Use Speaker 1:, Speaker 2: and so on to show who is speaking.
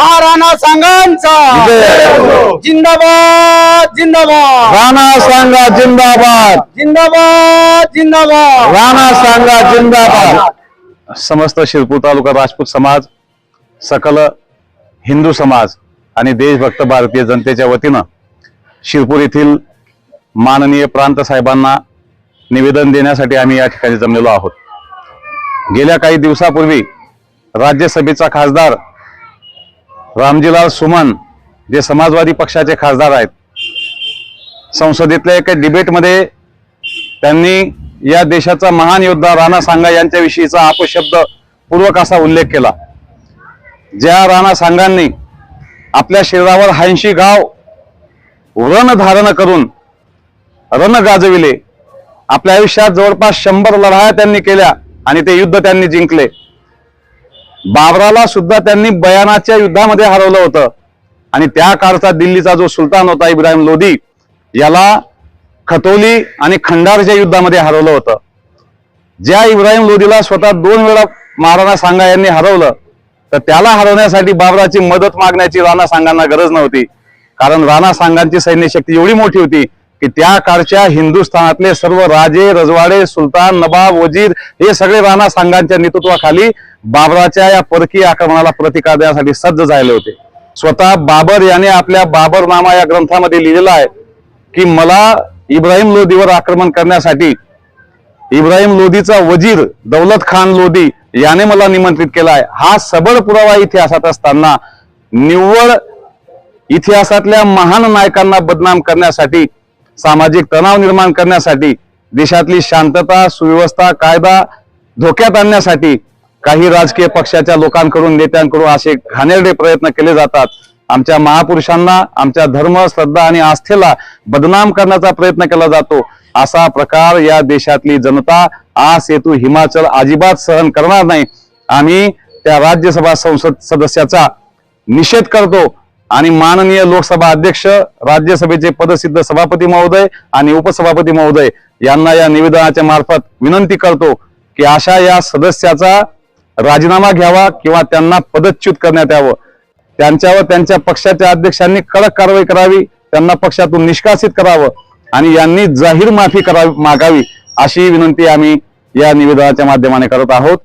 Speaker 1: महाराणा सांगांचा.
Speaker 2: विजय.
Speaker 1: जिंदाबाद जिंदाबाद.
Speaker 2: राणा सांगा जिंदाबाद.
Speaker 1: जिंदाबाद जिंदाबाद.
Speaker 2: राणा सांगा जिंदाबाद. समस्त शिरपूर तालुका राजपूत समाज सकल हिंदू समाज आणि देशभक्त भारतीय जनतेच्या वतीनं शिरपूर येथील माननीय प्रांत साहेबांना निवेदन देण्यासाठी आम्ही या ठिकाणी जमलेलो आहोत. गेल्या काही दिवसापूर्वी राज्यसभेचा खासदार रामजीलाल सुमन जे समाजवादी पक्षाचे खासदार आहेत. संसदेतल्या एका डिबेटमध्ये त्यांनी या देशाचा महान योद्धा राणा सांगा यांच्याविषयीचा अपशब्द पूर्वक असा उल्लेख केला. ज्या राणा सांगांनी आपल्या शरीरावर हायशी गाव रण धारण करून रण गाजविले आपल्या आयुष्यात जवळपास शंभर लढाया त्यांनी केल्या आणि ते युद्ध त्यांनी जिंकले. बाबराला सुद्धा त्यांनी बयानाच्या युद्धामध्ये हरवलं होतं. आणि त्या काळचा दिल्लीचा जो सुलतान होता इब्राहिम लोधी याला खतोली आणि खंडारच्या युद्धामध्ये हरवलं होतं. ज्या इब्राहिम लोधीला स्वतः दोन वेळा महाराणा सांगा यांनी हरवलं तर त्याला हरवण्यासाठी बाबराची मदत मागण्याची राणा सांगांना गरज नव्हती. कारण राणा सांगांची सैन्यशक्ती एवढी मोठी होती की त्या काळच्या हिंदुस्थानातले सर्व राजे रजवाडे सुलतान नवाब वजीर हे सगळे राणा सांगांच्या नेतृत्वाखाली बाबराच्या या परकीय आक्रमणाला प्रतिकार देण्यासाठी सज्ज झाले होते. स्वतः बाबर याने आपल्या बाबरनामा या ग्रंथामध्ये लिहिलेलं आहे की मला इब्राहिम लोधीवर आक्रमण करण्यासाठी इब्राहिम लोधीचा वजीर दौलत खान लोधी याने मला निमंत्रित केला आहे. हा सबळ पुरावा इतिहासात असताना निव्वळ इतिहासातल्या महान नायकांना बदनाम करण्यासाठी सामाजिक तणाव निर्माण करण्यासाठी देशातली शांतता सुव्यवस्था कायदा धोक्यात आणण्यासाठी काही राजकीय पक्षाच्या लोकांकडून नेत्यांकडून असे घाणेरडे प्रयत्न केले जातात. आमच्या महापुरुषांना आमच्या धर्म श्रद्धा आणि आस्थेला बदनाम करण्याचा प्रयत्न केला जातो. असा प्रकार या देशातली जनता आज सेतू हिमाचल अजिबात सहन करणार नाही. आम्ही त्या राज्यसभा संसद सदस्याचा निषेध करतो आणि माननीय लोकसभा अध्यक्ष राज्यसभेचे पदसिद्ध सभापती महोदय आणि उपसभापती महोदय यांना या निवेदनाच्या मार्फत विनंती करतो की अशा या सदस्याचा राजीनामा घ्यावा किंवा त्यांना पदच्युत करण्यात यावं. त्यांच्यावर त्यांच्या पक्षाच्या अध्यक्षांनी कडक कारवाई करावी त्यांना पक्षातून निष्कासित करावं आणि यांनी जाहीर माफी करावी मागावी अशी विनंती आम्ही या निवेदनाच्या माध्यमाने करत आहोत.